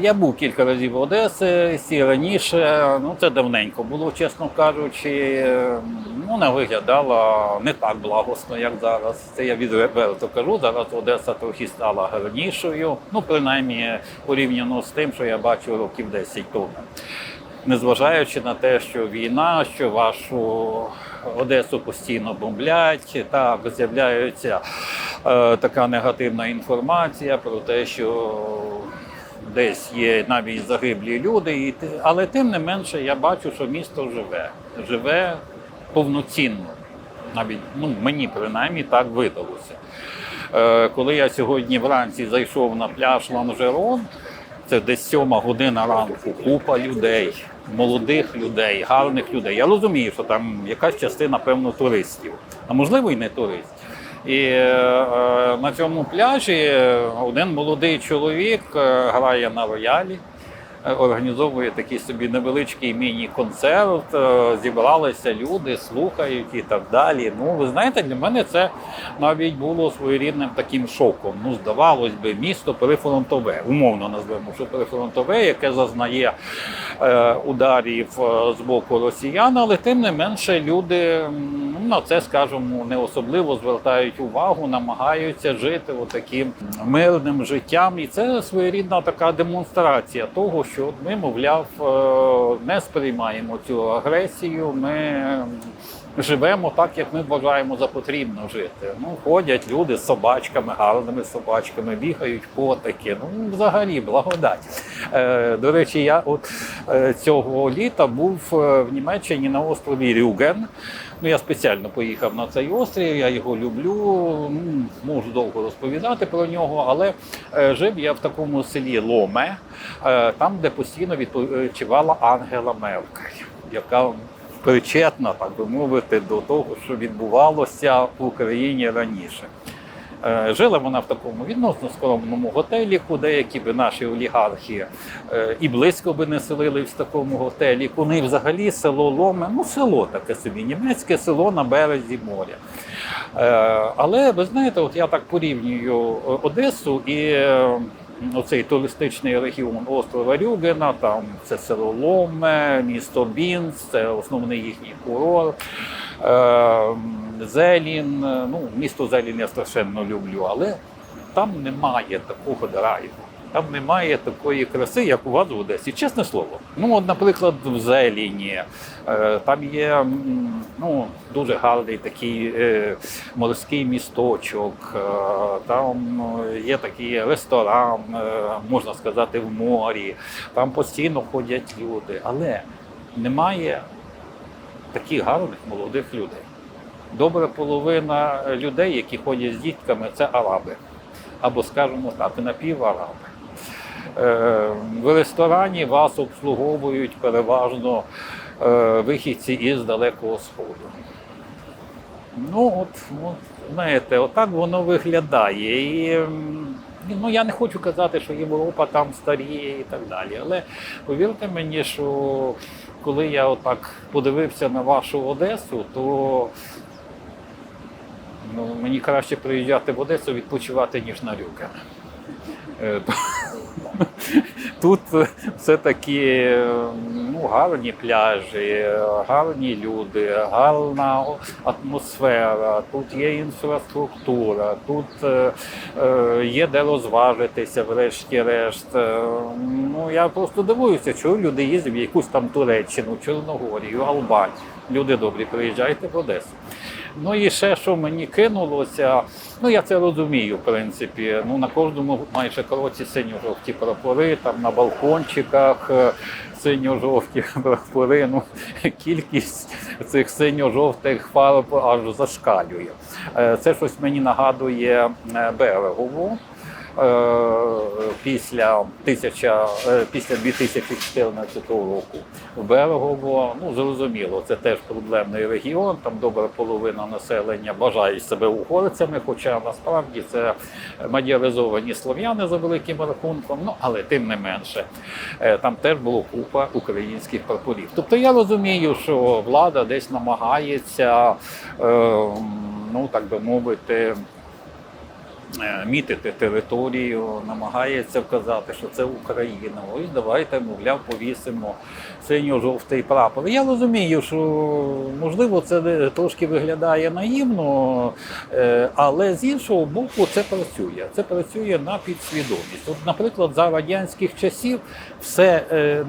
Я був кілька разів в Одесі, і раніше, ну це давненько було, чесно кажучи. Ну, вона виглядала не так благосно, як зараз. Це я відверто кажу. Зараз Одеса трохи стала гарнішою. Ну, принаймні, порівняно з тим, що я бачив років 10 тому. Незважаючи на те, що війна, що вашу Одесу постійно бомблять, так з'являється е, така негативна інформація про те, що десь є навіть загиблі люди, але тим не менше я бачу, що місто живе, живе повноцінно. Навіть ну, мені принаймні так видалося. Е, коли я сьогодні вранці зайшов на пляж Ланжерон, це десь сьома година ранку, купа людей, молодих людей, гарних людей. Я розумію, що там якась частина, певно, туристів, а можливо і не туристів. І е, е, на цьому пляжі один молодий чоловік е, грає на роялі, організовує такий собі невеличкий міні-концерт. е, Зібралися люди, слухають і так далі. Ну, ви знаєте, для мене це навіть було своєрідним таким шоком. Ну, здавалось би, місто перефронтове, умовно назвемо, що перефронтове, яке зазнає е, ударів е, з боку росіян, але тим не менше люди ну, на це, скажімо, не особливо звертають увагу, намагаються жити таким мирним життям. І це своєрідна така демонстрація того, що ми, мовляв, е, не сприймаємо цю агресію. Ми живемо так, як ми вважаємо за потрібно жити. Ну, ходять люди з собачками, гарними собачками, бігають котики. Ну, взагалі, благодать. Е, до речі, я от е, цього літа був е, в Німеччині на острові Рюген. Ну, я спеціально поїхав на цей острів, я його люблю. Можу довго розповідати про нього, але е, жив я в такому селі Ломе, там, де постійно відпочивала Ангела Меркель, яка причетна, так би мовити, до того, що відбувалося в Україні раніше. Е, Жила вона в такому відносно скромному готелі, деякі би наші олігархи е, і близько би не селились в такому готелі. У них взагалі село Ломе, ну село таке собі, німецьке село на березі моря. Е, Але ви знаєте, от я так порівнюю Одесу і оцей туристичний регіон острова Рюгена, там це село Ломе, місто Бінц, це основний їхній курорт. Е, Зелін, ну місто Зелін я страшенно люблю, але там немає такого драйву. Там немає такої краси, як у вас в Одесі. Чесне слово. Ну, от, наприклад, в Зеліні е, там є ну, дуже гарний такий е, морський місточок, е, там є такий ресторан, можна сказати, в морі, там постійно ходять люди, але немає таких гарних молодих людей. Добра половина людей, які ходять з дітками, це араби. Або, скажімо так, напівараби. Е, В ресторані вас обслуговують переважно е, вихідці із Далекого Сходу. Ну, от, от знаєте, отак воно виглядає. І ну, я не хочу казати, що Європа там старіє і так далі. Але повірте мені, що коли я отак подивився на вашу Одесу, то ну, мені краще приїжджати в Одесу відпочивати, ніж на Рюкен. Тут е, ну, гарні пляжі, гарні люди, гарна атмосфера, тут є інфраструктура, тут е, е, є де розважитися, врешті-решт. Ну, я просто дивуюся, чого люди їздять в якусь там Туреччину, Чорногорію, Албанію. Люди добрі, приїжджайте в Одесу. Ну і ще що мені кинулося, ну я це розумію, в принципі. Ну на кожному майже кроці синьо-жовті прапори, там на балкончиках е, синьо-жовті прапори. Ну, кількість цих синьо-жовтих фарб аж зашкалює. Е, Це щось мені нагадує е, берегову. Е, Після, тисяча, е, після 2014 року в Берегово, ну зрозуміло, це теж проблемний регіон. Там добра половина населення бажають себе угорцями, хоча насправді це мадіаризовані слов'яни за великим рахунком. Ну але тим не менше, е, там теж було купа українських прапорів. Тобто я розумію, що влада десь намагається, ну так би мовити мітити територію, намагається вказати, що це Україна. Ось давайте, мовляв, повісимо синьо-жовтий прапор. Я розумію, що можливо це трошки виглядає наївно, е, але з іншого боку, це працює. Це працює на підсвідомість. От, наприклад, за радянських часів все, е,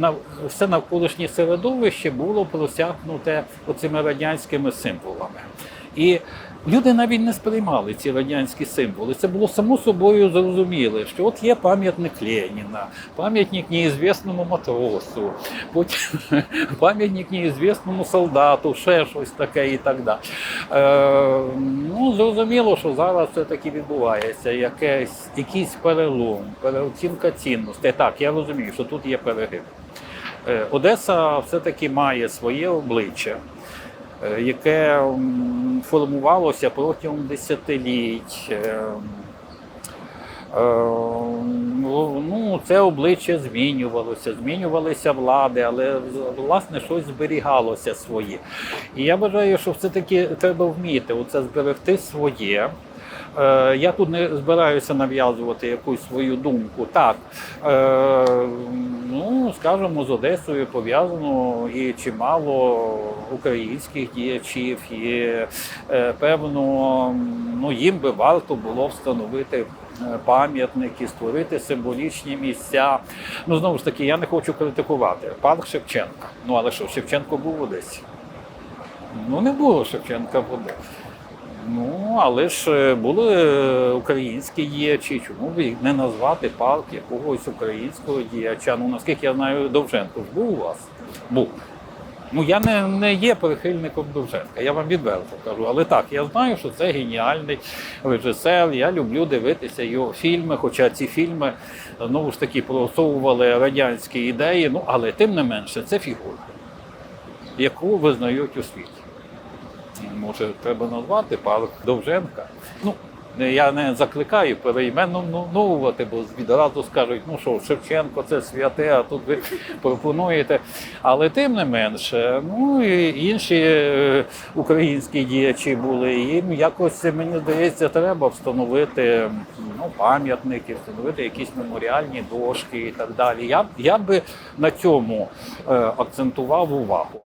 все навколишнє середовище було просякнуте оцими радянськими символами. І люди навіть не сприймали ці радянські символи. Це було само собою зрозуміло, що от є пам'ятник Леніна, пам'ятник неізвісному матросу, потім пам'ятник неізвісному солдату, ще щось таке і так далі. Е, ну, зрозуміло, що зараз це таки відбувається якесь, якийсь перелом, переоцінка цінностей. Так, я розумію, що тут є перегиб. Е, Одеса все-таки має своє обличчя, яке формувалося протягом десятиліть. Е, е, ну, це обличчя змінювалося, змінювалися влади, але власне щось зберігалося своє. І я вважаю, що все-таки треба вміти оце зберегти своє. Е, Я тут не збираюся нав'язувати якусь свою думку. Так, е, ну скажімо, з Одесою пов'язано і чимало українських діячів, і е, певно, ну їм би варто було встановити. Пам'ятники, створити символічні місця. Ну знову ж таки, я не хочу критикувати. Парк Шевченка. Ну але що, Шевченко був в Одесі? Ну не було Шевченка в Одесі. Ну, але ж е, були е, українські діячі, чому б їх не назвати парк якогось українського діяча? Ну, наскільки я знаю, Довженко ж був у вас? Був. Ну, я не, не є прихильником Довженка, я вам відверто кажу. Але так, я знаю, що це геніальний режисер. Я люблю дивитися його фільми, хоча ці фільми знову ж таки просовували радянські ідеї, ну але тим не менше, це фігура, яку визнають у світі може треба назвати парк Довженка. Ну, я не закликаю перейменовувати, бо відразу скажуть, ну що, Шевченко це святе, а тут ви пропонуєте. Але тим не менше, ну і інші е, українські діячі були. Їм якось, мені здається, треба встановити ну, пам'ятники, встановити якісь меморіальні дошки і так далі. Я, я би на цьому е, акцентував увагу.